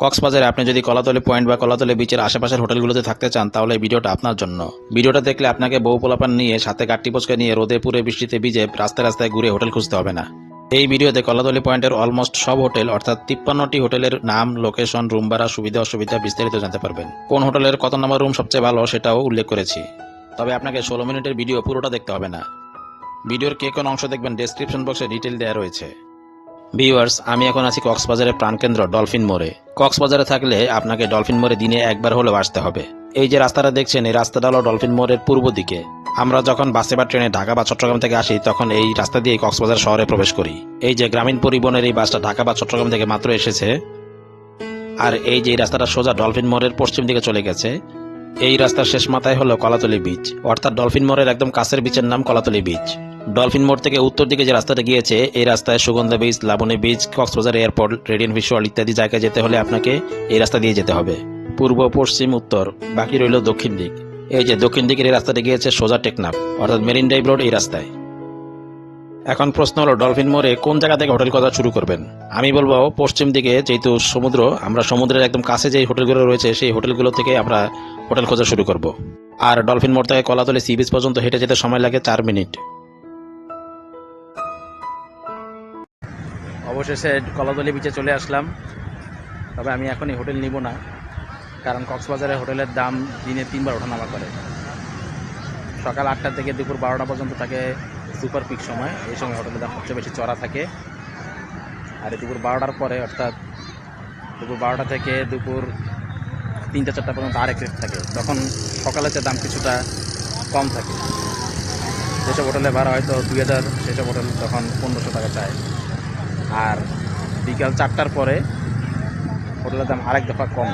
কক্সবাজারে আপনি যদি কলাতলি পয়েন্ট বা কলাতলি বিচের আশেপাশের হোটেলগুলোতে থাকতে চান, তাহলে ভিডিওটা আপনার জন্য। ভিডিওটা দেখলে আপনাকে বউ পোলাপান নিয়ে, সাথে গাট্টি পোচকে নিয়ে, রোদে পুরে বৃষ্টিতে ভিজে রাস্তায় রাস্তায় ঘুরে হোটেল খুঁজতে হবে না। এই ভিডিওতে কলাতলি পয়েন্টের অলমোস্ট সব হোটেল, অর্থাৎ তিপ্পান্নটি হোটেলের নাম লোকেশন রুম ভাড়া, সুবিধা, অসুবিধা বিস্তারিত জানতে পারবেন। কোন হোটেলের কত নম্বর রুম সবচেয়ে ভালো সেটাও উল্লেখ করেছি। তবে আপনাকে ষোলো মিনিটের ভিডিও পুরোটা দেখতে হবে না। ভিডিওর কে কোন অংশ দেখবেন ডেসক্রিপশন বক্সে ডিটেল দেওয়া রয়েছে। ভিউয়ার্স আমি এখন আছি কক্সবাজারের প্রাণকেন্দ্র ডলফিন মোড়ে। কক্সবাজারে থাকলে আপনাকে ডলফিন মোড়ে দিনে একবার হলেও আসতে হবে। এই যে রাস্তাটা দেখছেন, এই রাস্তাটা হলো ডলফিন মোড়ের পূর্ব দিকে। আমরা যখন বাসে বা ট্রেনে ঢাকা বা চট্টগ্রাম থেকে আসি, তখন এই রাস্তা দিয়ে কক্সবাজার শহরে প্রবেশ করি। এই যে গ্রামীণ পরিবহনের এই বাসটা ঢাকা বা চট্টগ্রাম থেকে মাত্র এসেছে। আর এই যে রাস্তাটা সোজা ডলফিন মোড়ের পশ্চিম দিকে চলে গেছে, এই রাস্তার শেষ মাথায় হলো কলাতলি বিচ অর্থাৎ ডলফিন মোড়ের একদম কাছের বিচের নাম কলাতলি বিচ ডলফিন মোড় থেকে উত্তর দিকে যে রাস্তাটা গিয়েছে, এই রাস্তায় Sugandha beach Laboni beach Cox's Bazar airport, radiant visual ইত্যাদি জায়গায় যেতে হলে আপনাকে এই রাস্তা দিয়ে যেতে হবে। পূর্ব, পশ্চিম, উত্তর, বাকি রইল দক্ষিণ দিক। এই যে দক্ষিণ দিকের এই রাস্তাটা গিয়েছে সোজা টেকনাফ, অর্থাৎ মেরিন ড্রাইভ রোড এই রাস্তায়। এখন প্রশ্ন হলো, ডলফিন মোড়ে কোন জায়গা থেকে হোটেল কথা শুরু করবেন? আমি বলব, পশ্চিম দিকে যেহেতু সমুদ্র, আমরা সমুদ্রের একদম কাছে যে হোটেলগুলো রয়েছে, সেই হোটেলগুলো থেকে আমরা হোটেল খোঁজা শুরু করব। আর ডলফিন মোড় থেকে কলাতলি সি বিচ পর্যন্ত হেঁটে যেতে সময় লাগে চার মিনিট। অবশেষে কলাতলি বিচে চলে আসলাম। তবে আমি এখনই হোটেল নিব না, কারণ কক্সবাজারে হোটেলের দাম দিনে তিনবার ওঠানামা করে। সকাল আটটা থেকে দুপুর বারোটা পর্যন্ত থাকে সুপার পিক সময়, এই সময় হোটেলের দাম সবচেয়ে বেশি চড়া থাকে। আর দুপুর বারোটার পরে, অর্থাৎ দুপুর বারোটা থেকে দুপুর তিনটা চারটা পর্যন্ত আরেক রেট থাকে। তখন সকালের চেয়ে দাম কিছুটা কম থাকে। যেসব হোটেলে ভাড়া হয়তো দুই হাজার, সেসব হোটেল তখন পনেরোশো টাকা চায়। আর বিকাল চারটার পরে হোটেলের দাম আরেক দফা কম।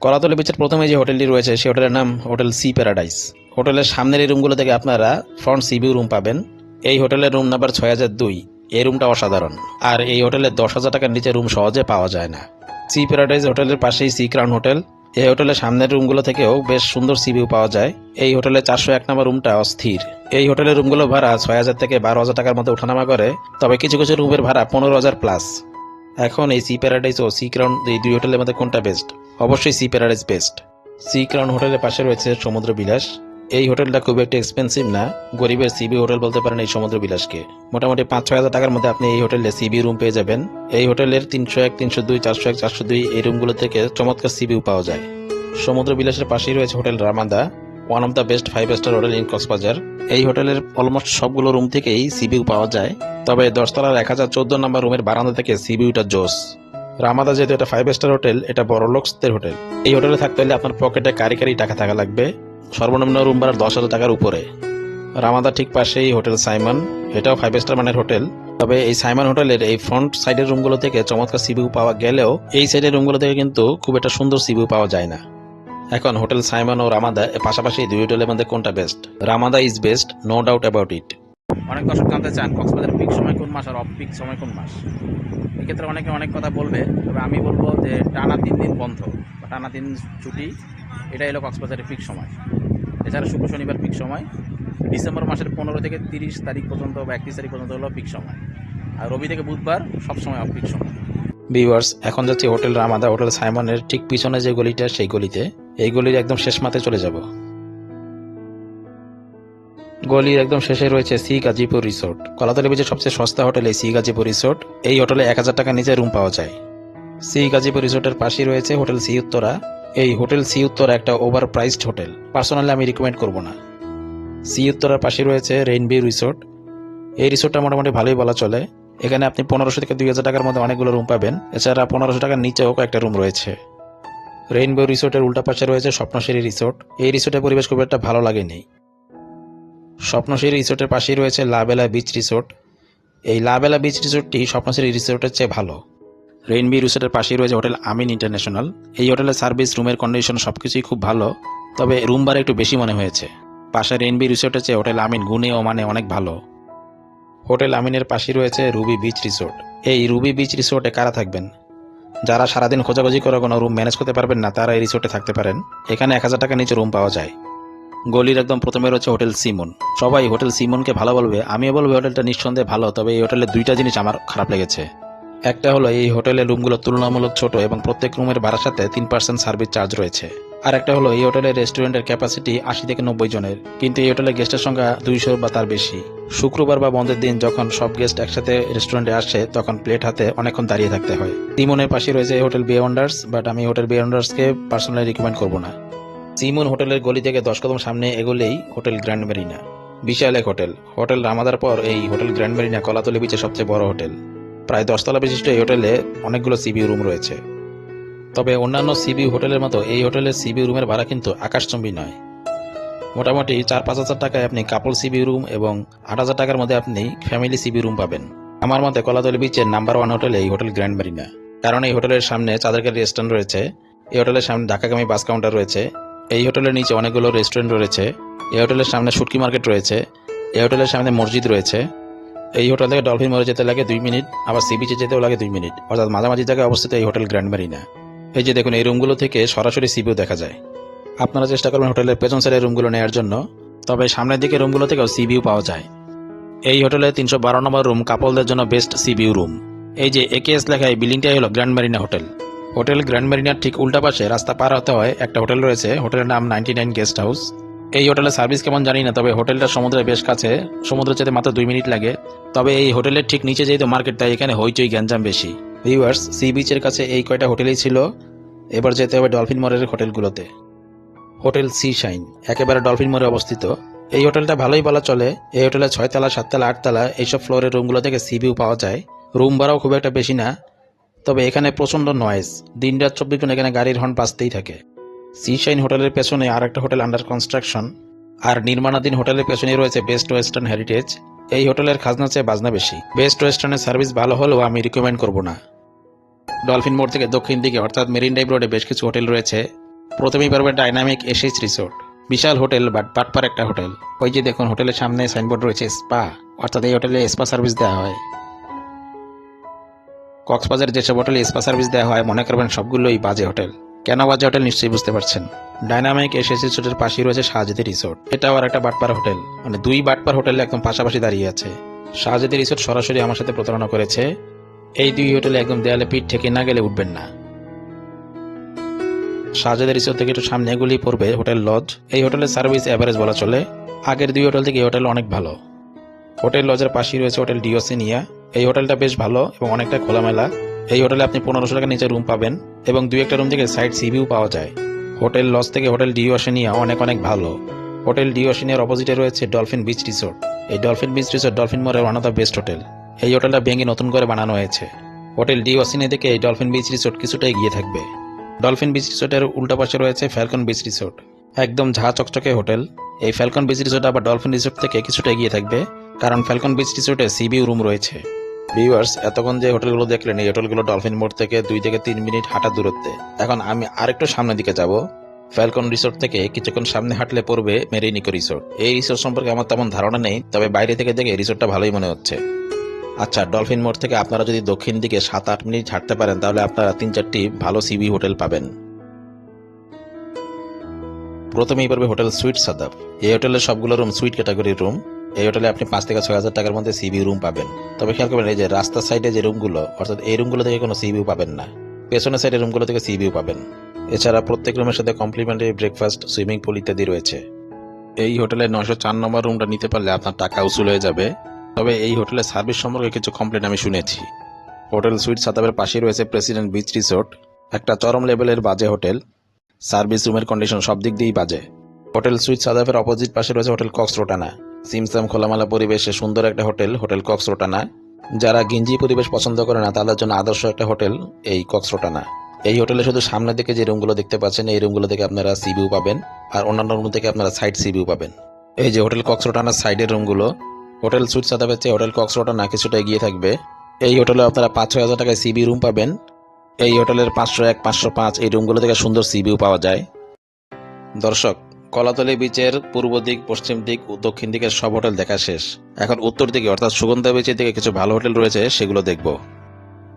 কলাতলি বিচের প্রথমে যে হোটেলটি রয়েছে, সেই হোটেলের নাম হোটেল সি প্যারাডাইস। হোটেলের সামনের এই রুমগুলো থেকে আপনারা ফ্রন্ট সি ভিউ রুম পাবেন। এই হোটেলের রুম নাম্বার ছয় হাজার দুই। এই রুমটা অসাধারণ। আর এই হোটেলে দশ হাজার টাকার নিচে রুম সহজে পাওয়া যায় না। সি প্যারাডাইস হোটেলের পাশেই সি ক্রাউন হোটেল। এই হোটেলের সামনের রুমগুলো থেকেও বেশ সুন্দর সি ভিউ পাওয়া যায়। এই হোটেলে চারশো এক নম্বর রুমটা অস্থির। এই হোটেলের রুমগুলো ভাড়া ছয় হাজার থেকে বারো হাজার টাকার মধ্যে ওঠানামা করে, তবে কিছু কিছু রুমের ভাড়া পনেরো হাজার প্লাস এখন এই সি প্যারাডাইজ ও সি ক্রাউন এই দুই হোটেলের মধ্যে কোনটা বেস্ট অবশ্যই sea paradise best sea crown হোটেলের পাশে রয়েছে সমুদ্র বিলাস এই হোটেলটা খুব একটা এক্সপেন্সিভ না। গরিবের সিবি হোটেল বলতে পারেন এই সমুদ্র বিলাসকে। মোটামুটি পাঁচ ছয় হাজার টাকার মধ্যে আপনি এই হোটেলে সিবি রুম পেয়ে যাবেন। এই হোটেলের তিনশো এক, তিনশো দুই, চারশো এক, চারশো দুই এই রুমগুলো থেকে চমৎকার সিবিউ পাওয়া যায়। সমুদ্র বিলাসের পাশেই রয়েছে hotel Ramada one of the best five star hotel in Cox's Bazar. এই হোটেলের অলমোস্ট সবগুলো রুম থেকেই সিবিউ পাওয়া যায়। তবে দশতলার এক হাজার চোদ্দ নম্বর রুমের বারান্দা থেকে সিবিউটা জোস। রামাদা যেহেতু এটা ফাইভ স্টার হোটেল এটা বড় লোকসদের হোটেল এই হোটেলে থাকতে হলে আপনার পকেটে কারি কারি টাকা থাকা লাগবে। সর্বনিম্ন রুম ভাড়া দশ হাজার টাকার উপরে। রামাদা ঠিক পাশেই হোটেল সাইমন। এটাও ফাইভ স্টার মানের হোটেল। তবে এই সাইমন হোটেলের এই ফ্রন্ট সাইডের রুমগুলো থেকে চমৎকার সিভিউ পাওয়া গেলেও এই সাইডের রুমগুলো থেকে কিন্তু খুব একটা সুন্দর সিভিউ পাওয়া যায় না। এখন হোটেল সাইমন ও রামাদা পাশাপাশি দুই হোটেলের মধ্যে কোনটা best Ramada is best no doubt about it অনেক দর্শক জানতে চান, কক্সবাজার পিক সময় কোন মাস আর অফ পিক সময় কোন মাস? এক্ষেত্রে অনেকে অনেক কথা বলবে, তবে আমি বলব যে টানা তিন দিন বন্ধ বা টানা তিন ছুটি এটা এলো কক্সবাজারের পিক সময়। এছাড়া শুক্র শনিবার পিক সময়। ডিসেম্বর মাসের পনেরো থেকে তিরিশ তারিখ পর্যন্ত বা একত্রিশ তারিখ পর্যন্ত হলো পিক সময়। আর রবি থেকে বুধবার সবসময় অফ পিক সময়। ভিউয়ার্স এখন যাচ্ছি হোটেল রামাদা, হোটেল সাইমনের ঠিক পিছনে যে গলিটা, সেই গলিতে। এই গলির একদম শেষ মাথায় চলে যাব। গলির একদম শেষে রয়েছে সি গাজীপুর রিসোর্ট। কলাতলি বিচের সবচেয়ে সস্তা হোটেল এই সি গাজীপুর রিসোর্ট। এই হোটেলে এক হাজার টাকা নিচে রুম পাওয়া যায়। সি গাজীপুর রিসোর্টের পাশেই রয়েছে হোটেল সি উত্তরা। এই হোটেল সি উত্তরা একটা ওভার প্রাইসড হোটেল। পার্সোনালি আমি রিকমেন্ড করব না। সি উত্তরার পাশে রয়েছে রেইনভিউ রিসোর্ট এই রিসোর্টটা মোটামুটি ভালোই বলা চলে। এখানে আপনি পনেরোশো থেকে দুই হাজার টাকার মধ্যে অনেকগুলো রুম পাবেন। এছাড়া পনেরোশো টাকার নিচেও কয়েকটা রুম রয়েছে। রেইনবো রিসোর্টের উল্টা পাশে রয়েছে স্বপ্নশ্রী রিসোর্ট এই রিসোর্টের পরিবেশ খুব একটা ভালো লাগেনি। স্বপ্নশ্রী রিসোর্টের পাশেই রয়েছে লাবেলা বিচ রিসোর্ট এই লাবেলা বিচ রিসোর্টটি স্বপ্নশ্রী রিসোর্টের চেয়ে ভালো। রেইনবি রিসোর্টের পাশেই রয়েছে হোটেল আমিন ইন্টারন্যাশনাল এই হোটেলের সার্ভিস, রুমের কন্ডিশন সব কিছুই খুব ভালো, তবে রুম ভাড়া একটু বেশি মনে হয়েছে। পাশে রেইনবি রিসোর্টের চেয়ে হোটেল আমিন গুণে ও মানে অনেক ভালো। হোটেল আমিনের পাশেই রয়েছে রুবি বিচ রিসোর্ট এই রুবি বিচ রিসোর্টে কারা থাকবেন? যারা সারাদিন খোঁজাখুঁজি করে কোনো রুম ম্যানেজ করতে পারবেন না, তারা এই রিসোর্টে থাকতে পারেন। এখানে এক হাজার টাকা নিচে রুম পাওয়া যায়। গলির একদম প্রথমে রয়েছে হোটেল সিমন সবাই হোটেল সিমনকে ভালো বলবে, আমিও বলব হোটেলটা নিঃসন্দেহে ভালো, তবে এই হোটেলের দুইটা জিনিস আমার খারাপ লেগেছে। একটা হলো এই হোটেলের রুমগুলো তুলনামূলক ছোট এবং প্রত্যেক রুমের ভাড়ার সাথে তিন পার্সেন্ট সার্ভিস চার্জ রয়েছে। আর একটা হলো এই হোটেলের রেস্টুরেন্টের ক্যাপাসিটি আশি থেকে নব্বই জনের, কিন্তু এই হোটেলের গেস্টের সংখ্যা দুইশো বা তার বেশি। শুক্রবার বা বন্ধের দিন যখন সব গেস্ট একসাথে রেস্টুরেন্টে আসে, তখন প্লেট হাতে অনেকক্ষণ দাঁড়িয়ে থাকতে হয়। তিমনের পাশে রয়েছে হোটেল বে ওয়ান্ডার্স বাট আমি হোটেল বে ওয়ান্ডার্সকে পার্সোনালি রিকমেন্ড করব না। সিমুন হোটেলের গলি থেকে দশ কদম সামনে এগোলেই হোটেল গ্র্যান্ড মেরিনা বিশাল এক হোটেল। হোটেল রামাদার পর এই হোটেল গ্র্যান্ড মেরিনা কলাতলি বিচের সবচেয়ে বড় হোটেল। প্রায় দশতলা বিশিষ্ট এই হোটেলে অনেকগুলো সিবিউ রুম রয়েছে। তবে অন্যান্য সিবিউ হোটেলের মতো এই হোটেলের সিবিউ রুমের ভাড়া কিন্তু আকাশচম্বী নয়। মোটামুটি চার পাঁচ হাজার টাকায় আপনি কাপল সিবিউ রুম এবং আট হাজার টাকার মধ্যে আপনি ফ্যামিলি সিবিউ রুম পাবেন। আমার মতে কলাতলি বিচের নাম্বার ওয়ান হোটেল এই হোটেল গ্র্যান্ড মেরিনা কারণ এই হোটেলের সামনে চাঁদারকারি রেস্টুরেন্ট রয়েছে, এই হোটেলের সামনে ঢাকাগামী বাস কাউন্টার রয়েছে, এই হোটেলের নিচে অনেকগুলো রেস্টুরেন্ট রয়েছে, এই হোটেলের সামনে শুটকি মার্কেট রয়েছে, এই হোটেলের সামনে মসজিদ রয়েছে এই হোটেল থেকে ডলফিন মোড়ে যেতে লাগে দুই মিনিট, আবার সি বিচে যেতেও লাগে দুই মিনিট। অর্থাৎ মাঝামাঝি জায়গায় অবস্থিত এই হোটেল গ্র্যান্ড মেরিনা এই যে দেখুন, এই রুমগুলো থেকে সরাসরি সিবিও দেখা যায়। আপনারা চেষ্টা করবেন হোটেলের পেছন সাইডের রুমগুলো নেওয়ার জন্য, তবে সামনের দিকে রুমগুলো থেকেও সিবিউ পাওয়া যায়। এই হোটেলে তিনশো বারো নম্বর রুম কাপলদের জন্য বেস্ট সিবিউ রুম এই যে একেএস লেখা এই বিল্ডিংটাই হলো grand Marina hotel hotel grand mariner ঠিক উল্টা পাশে রাস্তা পার হতে হয় একটা হোটেল রয়েছে হোটেলের নাম নাইনটি নাইন গেস্ট হাউস এই হোটেলের সার্ভিস কেমন জানি না, তবে হোটেলটা সমুদ্রের বেশ কাছে। সমুদ্র যেতে মাত্র দুই মিনিট লাগে। তবে এই হোটেলের ঠিক নিচে যেহেতু মার্কেট তাই এখানে হইচই গ্যাঞ্জাম বেশি। ভিউয়ার্স সি বিচের কাছে এই কয়টা হোটেলই ছিল। এবার যেতে হবে ডলফিন মোড়ের হোটেলগুলোতে হোটেল সি শাইন একেবারে ডলফিন মোড়ে অবস্থিত। এই হোটেলটা ভালোই বলা চলে। এই হোটেলে ছয়তলা সাততলা আটতলা এইসব ফ্লোরের রুমগুলো থেকে সি ভিউ পাওয়া যায়। রুম ভাড়াও খুব একটা বেশি না। তবে এখানে প্রচণ্ড নয়েজ দিন রাত চব্বিশ ঘণ্টা এখানে গাড়ির হর্ন বাজতেই থাকে। সি শাইন হোটেলের পেছনে আর একটা হোটেল আন্ডার কনস্ট্রাকশন আর নির্মাণাধীন হোটেলের পেছনে রয়েছে বেস্ট ওয়েস্টার্ন হেরিটেজ এই হোটেলের খাজনা চেয়ে বাজনা বেশি। বেস্ট ওয়েস্টার্নের সার্ভিস ভালো হলেও আমি রিকমেন্ড করব না। ডলফিন মোড় থেকে দক্ষিণ দিকে, অর্থাৎ মেরিন ড্রাইভ রোডে বেশ কিছু হোটেল রয়েছে। প্রথমেই পারবে ডাইনামিক এসএইচ রিসোর্ট বিশাল হোটেল বাট বাটপার একটা হোটেল। ওই যে দেখুন, হোটেলের সামনে সাইনবোর্ড রয়েছে স্পা অর্থাৎ এই হোটেলে স্পা সার্ভিস দেওয়া হয়। কক্সবাজারে যেসব হোটেলে স্পা সার্ভিস দেওয়া হয়, মনে করবেন সবগুলোই বাজে হোটেল। কেন বাজে হোটেল নিশ্চয়ই বুঝতে পারছেন? ডাইনামিক এসএস রিসোর্টের পাশেই রয়েছে শাহজাদি রিসোর্ট। এটাও আর একটা বাটপার হোটেল। মানে দুই বাটপার হোটেল একদম পাশাপাশি দাঁড়িয়ে আছে। শাহজাদি রিসোর্ট সরাসরি আমার সাথে প্রতারণা করেছে। এই দুই হোটেলে একদম দেয়ালে পিঠ থেকে না গেলে উঠবেন না। শাহজাদি রিসোর্ট থেকে একটু সামনে এগুলি পড়বে হোটেল লজ। এই হোটেলের সার্ভিস অ্যাভারেজ বলা চলে। আগের দুই হোটেল থেকে এই হোটেল অনেক ভালো। হোটেল লজের পাশেই রয়েছে হোটেল ডিওসিনিয়া। এই হোটেলটা বেশ ভালো এবং অনেকটা খোলামেলা। এই হোটেলে আপনি পনেরোশো টাকা নিচে রুম পাবেন এবং দুই একটা রুম থেকে সাইড সিভিউ পাওয়া যায়। হোটেল লজ থেকে হোটেল ডিওসিনিয়া অনেক অনেক ভালো। হোটেল ডিওসিনিয়ার অপোজিটে রয়েছে ডলফিন বিচ রিসোর্ট এই ডলফিন বিচ রিসোর্ট ডলফিন মোড়ের one of the best hotel এই হোটেলটা ভেঙে নতুন করে বানানো হয়েছে। হোটেল ডিওসিনিয়া থেকে এই ডলফিন বিচ রিসোর্ট কিছুটা এগিয়ে থাকবে। ডলফিন বিচ রিসোর্টের উল্টা পাশে রয়েছে ফ্যালকন বিচ রিসোর্ট একদম ঝা চকচকে হোটেল। এই ফ্যালকন বিচ রিসোর্ট আবার ডলফিন রিসোর্ট থেকে কিছুটা এগিয়ে থাকবে, কারণ ফ্যালকন বিচ রিসোর্টে সিবিউ রুম রয়েছে। ভিউয়ার্স এতক্ষণ যে হোটেলগুলো দেখলেন, এই হোটেলগুলো ডলফিন মোড় থেকে দুই থেকে তিন মিনিট হাঁটার দূরত্বে। এখন আমি আরেকটু সামনের দিকে যাব। ফ্যালকন রিসোর্ট থেকে কিছুক্ষণ সামনে হাঁটলে পড়বে মেরিনিকো রিসোর্ট এই রিসোর্ট সম্পর্কে আমার তেমন ধারণা নেই, তবে বাইরে থেকে দেখে রিসোর্টটা ভালোই মনে হচ্ছে। আচ্ছা ডলফিন মোড় থেকে আপনারা যদি দক্ষিণ দিকে সাত আট মিনিট হাঁটতে পারেন, তাহলে আপনারা তিন চারটি ভালো সিবি হোটেল পাবেন। প্রথমেই পারবে হোটেল সুইট সাদাব। এই হোটেলের সবগুলো রুম সুইট ক্যাটাগরির রুম। এই হোটেলে আপনি পাঁচ থেকে ছয় হাজার টাকার মধ্যে সিবি রুম পাবেন। তবে খেয়াল করবেন, এই যে রাস্তার সাইডে যে রুমগুলো অর্থাৎ এই রুমগুলো থেকে কোনো সিবিউ পাবেন না। পেছনের সাইডের রুমগুলো থেকে সিবিউ পাবেন। এছাড়া প্রত্যেক রুমের সাথে কমপ্লিমেন্টারি ব্রেকফাস্ট সুইমিং পুল ইত্যাদি রয়েছে। এই হোটেলে নয়শো চার নম্বর রুমটা নিতে পারলে আপনার টাকা উসুল হয়ে যাবে। তবে এই হোটেলের সার্ভিস সম্পর্কে কিছু কমপ্লেন আমি শুনেছি। হোটেল সুইট সাতাবের পাশেই রয়েছে প্রেসিডেন্ট বিচ রিসোর্ট একটা চরম লেভেলের বাজে হোটেল। সার্ভিস রুমের কন্ডিশন সব দিক দিয়েই বাজে। হোটেল সুইট সাদাফের অপোজিট পাশে রয়েছে হোটেল কক্স রোটানা সিমসাম খোলামেলা পরিবেশে সুন্দর একটা হোটেল হোটেল কক্স রোটানা যারা গিঞ্জি পরিবেশ পছন্দ করে না, তাদের জন্য আদর্শ একটা হোটেল এই কক্স রোটানা এই হোটেলে শুধু সামনের দিকে যে রুমগুলো দেখতে পাচ্ছেন, এই রুমগুলো থেকে আপনারা সিভিউ পাবেন, আর অন্যান্য রুম থেকে আপনারা সাইড সিভিউ পাবেন। এই যে হোটেল কক্স রোটানার সাইডের রুমগুলো, হোটেল সুইট সাদাফের চেয়ে হোটেল কক্স রোটানা কিছুটা এগিয়ে থাকবে। এই হোটেলে আপনারা পাঁচ ছয় হাজার টাকায় সিবি রুম পাবেন। এই হোটেলের পাঁচশো এক, পাঁচশো পাঁচ এই রুমগুলো থেকে সুন্দর সিভিউ পাওয়া যায়। দর্শক কলাতলি বিচের পূর্ব দিক, পশ্চিম দিক ও দক্ষিণ দিকের সব হোটেল দেখা শেষ। এখন উত্তর দিকে, অর্থাৎ সুগন্ধা বিচের দিকে কিছু ভালো হোটেল রয়েছে, সেগুলো দেখব।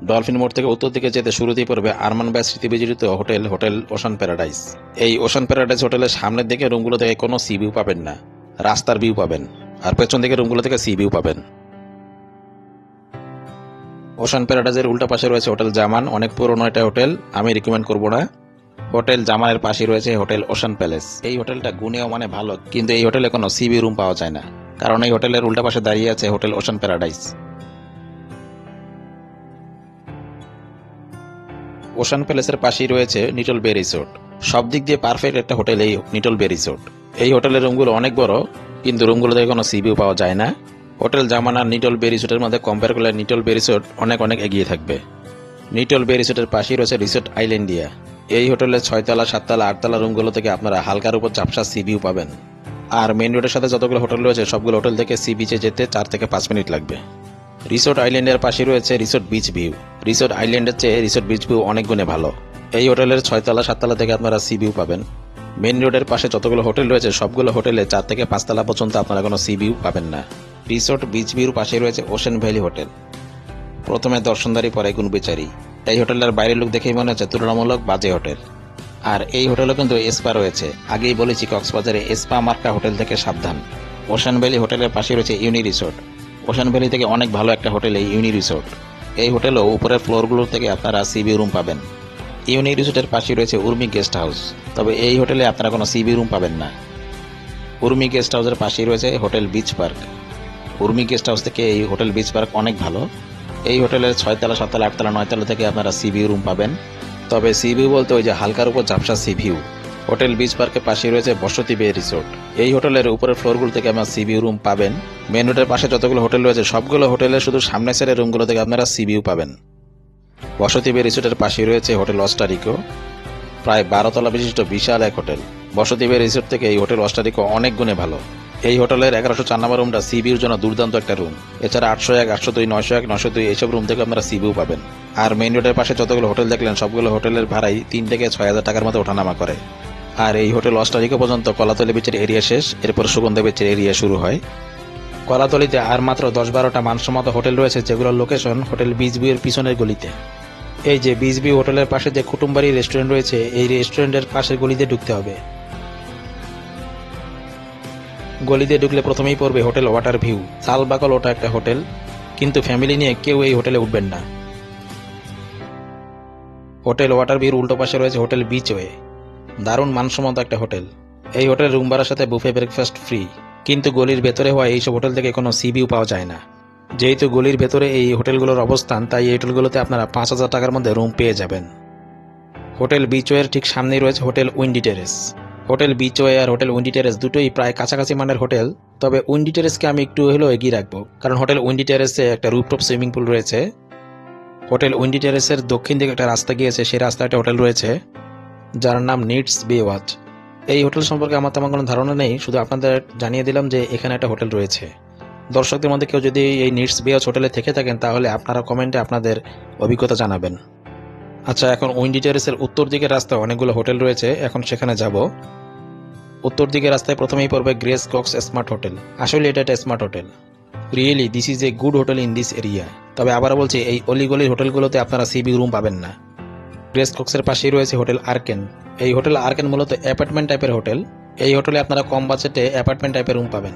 ডলফিন মোড় থেকে উত্তর দিকে যেতে শুরুতেই পড়বে আরমান ব্যাস স্মৃতি বিজড়িত হোটেল হোটেল ওশান প্যারাডাইস এই ওশান প্যারাডাইস হোটেলের সামনের দিকে রুমগুলো থেকে কোনো সি ভিউ পাবেন না। রাস্তার ভিউ পাবেন। আর পেছন দিকে রুমগুলো থেকে সি ভিউ পাবেন। ওশান প্যারাডাইজের উল্টা পাশে রয়েছে হোটেল জামান অনেক পুরনো একটা হোটেল আমি রিকমেন্ড করব না। হোটেল জামানের পাশে রয়েছে হোটেল ওশান প্যালেস। এই হোটেলটা গুণেও মানে ভালো, কিন্তু এই হোটেলে কোনো সিবি রুম পাওয়া যায় না, কারণ এই হোটেলের উল্টা পাশে দাঁড়িয়ে আছে হোটেল ওশান প্যারাডাইস। ওশান প্যালেসের পাশেই রয়েছে নিটল বে রিসোর্ট। সব দিক দিয়ে পারফেক্ট একটা হোটেল এই নিটল বে রিসোর্ট। এই হোটেলের রুমগুলো অনেক বড়, কিন্তু রুমগুলোতে কোনো সিবিউ পাওয়া যায় না। হোটেল জামানার নিটল বে রিসোর্টের মধ্যে কম্পেয়ার করলে নিটল বে রিসোর্ট অনেক অনেক এগিয়ে থাকবে। নিটল বে রিসোর্টের পাশেই রয়েছে রিসোর্ট আইল্যান্ডিয়া এই হোটেলের ছয়তলা, সাততলা, আটতলা রুমগুলো থেকে আপনারা হালকার উপর চাপসা সিবিউ পাবেন। আর মেন রোডের সাথে যতগুলো হোটেল রয়েছে, সবগুলো হোটেল থেকে সি বিচে যেতে চার থেকে পাঁচ মিনিট লাগবে। রিসোর্ট আইল্যান্ডের পাশে রয়েছে রিসোর্ট বিচ ভিউ রিসোর্ট আইল্যান্ডের চেয়ে রিসোর্ট বিচ ভিউ অনেক গুণে ভালো। এই হোটেলের ছয়তলা, সাততলা থেকে আপনারা সি ভিউ পাবেন। মেন রোডের পাশে যতগুলো হোটেল রয়েছে, সবগুলো হোটেলে চার থেকে পাঁচতলা পর্যন্ত আপনারা কোনো সি ভিউ পাবেন না। রিসোর্ট বিচ ভিউর পাশে রয়েছে ওশেন ভ্যালি হোটেল প্রথমে দর্শনদারি পরে গুণবিচারী এই হোটেলের বাইরের লোক দেখেই মনে হচ্ছে তুলনামূলক বাজে হোটেল। আর এই হোটেলও কিন্তু এসপা রয়েছে। আগেই বলেছি কক্সবাজারে এসপা মার্কা হোটেল থেকে সাবধান। ওশান ভ্যালি হোটেলের পাশে রয়েছে ইউনি রিসোর্ট। ওশান ভ্যালি থেকে অনেক ভালো একটা হোটেল এই ইউনি রিসোর্ট। এই হোটেলও উপরের ফ্লোরগুলো থেকে আপনারা সিবি রুম পাবেন। ইউনি রিসোর্টের পাশে রয়েছে উর্মি গেস্ট হাউস। তবে এই হোটেলে আপনারা কোনো সিবি রুম পাবেন না। উর্মি গেস্ট হাউসের পাশেই রয়েছে hotel beach park. Urmi guest house থেকে এই হোটেল বিচ পার্ক অনেক ভালো। এই হোটেলের ছয়তলা সাততলা আটতলা নয়তলা থেকে আপনারা সি ভিউ রুম পাবেন। তবে সি ভিউ বলতে ওই যে হালকার উপর ঝাপসা সি ভিউ হোটেল বিচ পার্কের পাশে রয়েছে বসতি বে রিসোর্ট এই হোটেলের উপরের ফ্লোরগুলো থেকে আপনারা সি ভিউ রুম পাবেন। মেন রোডের পাশে যতগুলো হোটেল রয়েছে, সবগুলো হোটেলের শুধু সামনের সাইডের রুমগুলো থেকে আপনারা সি ভিউ পাবেন। বসতি বে রিসোর্টের পাশে রয়েছে হোটেল অস্টারিকো। প্রায় বারোতলা বিশিষ্ট বিশাল এক হোটেল। বসতি বে রিসোর্ট থেকে এই হোটেল অস্টারিকো অনেক গুণে ভালো। এই হোটেলের এগারোশো চার নম্বর রুমটা সিবিউর জন্য দুর্দান্ত একটা রুম। এছাড়া আটশো এক, আটশো দুই, নয়শো এক নশো দুই এইসব রুম থেকে আপনারা সিবিউ পাবেন। আর মেইন রোডের পাশে যতগুলো হোটেল দেখলেন, সবগুলো হোটেলের ভাড়াই তিন থেকে ছয় হাজার টাকার মতো ওঠানামা করে। আর এই হোটেল অস্টারিকা পর্যন্ত কলাতলি বিচের এরিয়া শেষ, এরপর সুগন্ধা বিচের এরিয়া শুরু হয়। কলাতলিতে আর মাত্র দশ বারোটা মানসম্মত হোটেল রয়েছে, যেগুলোর লোকেশন হোটেল বিচ বিউয়ের পিছনের গলিতে। এই যে বিচ বিউ হোটেলের পাশে যে কুটুম্বাড়ি রেস্টুরেন্ট রয়েছে, এই রেস্টুরেন্টের পাশের গলিতে ঢুকতে হবে। গলিতে ঢুকলে প্রথমেই পড়বে হোটেল ওয়াটার ভিউ সালবাকল ওটা একটা হোটেল, কিন্তু ফ্যামিলি নিয়ে কেউ এই হোটেলে উঠবেন না। হোটেল ওয়াটার ভিউর উল্টো পাশে রয়েছে হোটেল বিচ ওয়ে দারুণ মানসম্মত একটা হোটেল। এই হোটেল রুম ভাড়ার সাথে বুফে ব্রেকফাস্ট ফ্রি, কিন্তু গলির ভেতরে হওয়া এইসব হোটেল থেকে কোনো সি ভিউ পাওয়া যায় না। যেহেতু গলির ভেতরে এই হোটেলগুলোর অবস্থান, তাই এই হোটেলগুলোতে আপনারা পাঁচ হাজার টাকার মধ্যে রুম পেয়ে যাবেন। হোটেল বিচওয়ের ঠিক সামনেই রয়েছে hotel windy terrace. Hotel beachway আর হোটেল উইন্ডি টেরেস দুটোই প্রায় কাছাকাছি মানের হোটেল। তবে উইন্ডি টেরেসকে আমি একটু হলেও এগিয়ে রাখব, কারণ হোটেল উইন্ডি টেরেসে একটা রুপটপ সুইমিং পুল রয়েছে। হোটেল উইন্ডি টেরেসের দক্ষিণ দিকে একটা রাস্তা গিয়েছে, সেই রাস্তায় একটা হোটেল রয়েছে, যার নাম নিটস বে ওয়াচ এই হোটেল সম্পর্কে আমার তেমন কোনো ধারণা নেই, শুধু আপনাদের জানিয়ে দিলাম যে এখানে একটা হোটেল রয়েছে। দর্শকদের মধ্যে কেউ যদি এই নিটস বে ওয়াচ হোটেলে থেকে থাকেন, তাহলে আপনারা কমেন্টে আপনাদের অভিজ্ঞতা জানাবেন। আচ্ছা এখন উইন্ডি টেরেসের উত্তর দিকের রাস্তায় অনেকগুলো হোটেল রয়েছে, এখন সেখানে যাব। উত্তর দিকের রাস্তায় প্রথমেই পড়বে গ্রেস কক্স স্মার্ট হোটেল। আসলে এটা একটা smart hotel. Really this is a good hotel in this area তবে আবার বলছি, এই অলিগলির হোটেলগুলোতে আপনারা সিবি রুম পাবেন না। গ্রেস কক্সের পাশেই রয়েছে হোটেল আর্কেন। এই হোটেল আর্কেন মূলত অ্যাপার্টমেন্ট টাইপের হোটেল। এই হোটেলে আপনারা কম বাজেটে অ্যাপার্টমেন্ট টাইপের রুম পাবেন।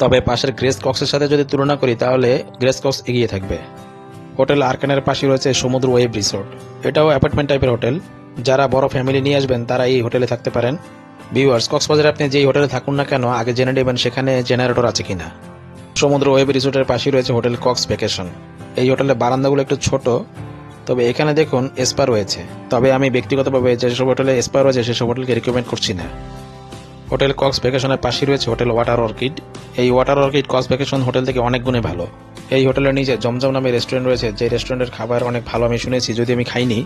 তবে পাশের গ্রেস কক্সের সাথে যদি তুলনা করি, তাহলে গ্রেস কক্স এগিয়ে থাকবে। হোটেল আর্কেনের পাশে রয়েছে সমুদ্র ওয়েব রিসোর্ট। এটাও অ্যাপার্টমেন্ট টাইপের হোটেল। যারা বড় ফ্যামিলি নিয়ে আসবেন, তারা এই হোটেলে থাকতে পারেন। ভিউয়ার্স, কক্সবাজারে আপনি যেই হোটেলে থাকুন না কেন, আগে জেনে নেবেন সেখানে জেনারেটর আছে কিনা। সমুদ্র ওয়েব রিসোর্টের পাশেই রয়েছে হোটেল কক্স ভ্যাকেশন। এই হোটেলের বারান্দাগুলো একটু ছোট, তবে এখানে দেখুন এসপা রয়েছে। তবে আমি ব্যক্তিগতভাবে যেসব হোটেলে এসপা রয়েছে, সেসব হোটেলকে রিকমেন্ড করছি না। হোটেল কক্স ভ্যাকেশনের পাশেই রয়েছে হোটেল ওয়াটার অর্কিড। এই water orchid Cox vacation hotel থেকে অনেক গুণে ভালো। এই হোটেলের নিচে জমজম নামে রেস্টুরেন্ট রয়েছে যে রেস্টুরেন্টের খাবার অনেক ভালো আমি শুনেছি, যদি আমি খাইনি,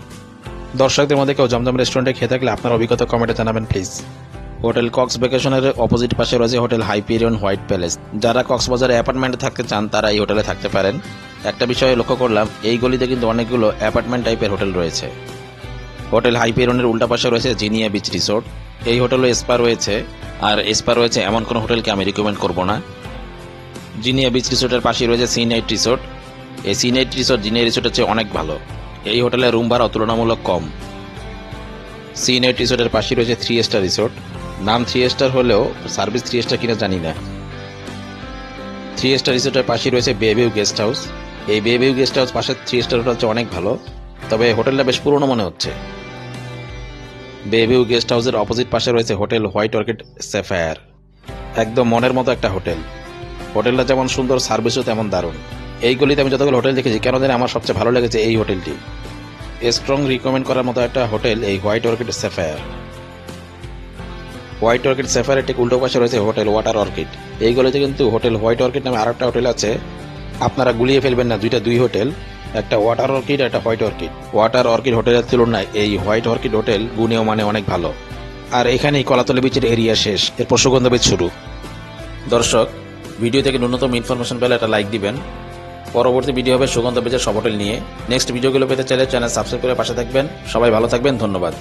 দর্শকদের মধ্যে কেউ জমজম রেস্টুরেন্টে খেয়ে থাকলে আপনার অভিজ্ঞতা কমেন্টে জানাবেন প্লিজ হোটেল কক্স ভ্যাকেশনের অপোজিট পাশে রয়েছে হোটেল হাইপেরিয়ন হোয়াইট প্যালেস। যারা কক্সবাজারে অ্যাপার্টমেন্টে থাকতে চান, তারা এই হোটেলে থাকতে পারেন। একটা বিষয়ে লক্ষ্য করলাম, এই গলিতে কিন্তু অনেকগুলো অ্যাপার্টমেন্ট টাইপের হোটেল রয়েছে। হোটেল হাইপেরিয়নের উল্টা পাশে রয়েছে জিনিয়া বিচ রিসোর্ট। এই হোটেলও স্পা রয়েছে, আর স্পা রয়েছে এমন কোনো হোটেলকে আমি রিকমেন্ড করব না। জিনিয়া বিচ রিসোর্টের পাশে রয়েছে সি নাইট রিসোর্ট এই সি নাইট রিসোর্ট জিনিয়া রিসোর্টের চেয়ে অনেক ভালো। এই হোটেলের রুম ভাড়া তুলনামূলক কম। সি নাইট রিসোর্টের পাশে রয়েছে থ্রি স্টার রিসোর্ট নাম থ্রি স্টার হলেও সার্ভিস থ্রি স্টার কিনা জানি না। থ্রি স্টার রিসোর্টের পাশে রয়েছে বেবিউ গেস্ট হাউস এই বেবিউ গেস্ট হাউস পাশের থ্রি স্টার হোটেল অনেক ভালো, তবে হোটেলটা বেশ পুরনো মনে হচ্ছে। বেবিউ গেস্ট হাউসের অপোজিট পাশে রয়েছে হোটেল হোয়াইট অর্কিড সেফায়ার একদম মনের মতো একটা হোটেল। হোটেলটা যেমন সুন্দর সার্ভিসও তেমন দারুণ। এই গলিতে আমি যতগুলো হোটেল দেখেছি, কেন জানি আমার সবচেয়ে ভালো লেগেছে এই হোটেলটি। স্ট্রং রিকমেন্ড করার মতো একটা হোটেল এই white orchid sapphire white orchid স্যাফায়ারের ঠিক উল্টো পাশে রয়েছে হোটেল ওয়াটার অর্কিড এই গলিতে কিন্তু হোটেল হোয়াইট অর্কিড নামে আর একটা হোটেল আছে। আপনারা গুলিয়ে ফেলবেন না, দুইটা দুই হোটেল, একটা ওয়াটার অর্কিড একটা হোয়াইট অর্কিড ওয়াটার অর্কিড হোটেলের তুলনায় এই হোয়াইট অর্কিড হোটেল গুণেও মানে অনেক ভালো। আর এখানেই কলাতলি বিচের এরিয়া শেষ এরপর সুগন্ধ বিচ শুরু। দর্শক ভিডিও থেকে ন্যূনতম ইনফরমেশন পেলে একটা লাইক দিবেন। পরবর্তী ভিডিও হবে সুগন্ধ বেজার সব হোটেল নিয়ে। নেক্সট ভিডিওগুলো পেতে চাইলে চ্যানেল সাবস্ক্রাইব করে পাশে থাকবেন। সবাই ভালো থাকবেন, ধন্যবাদ।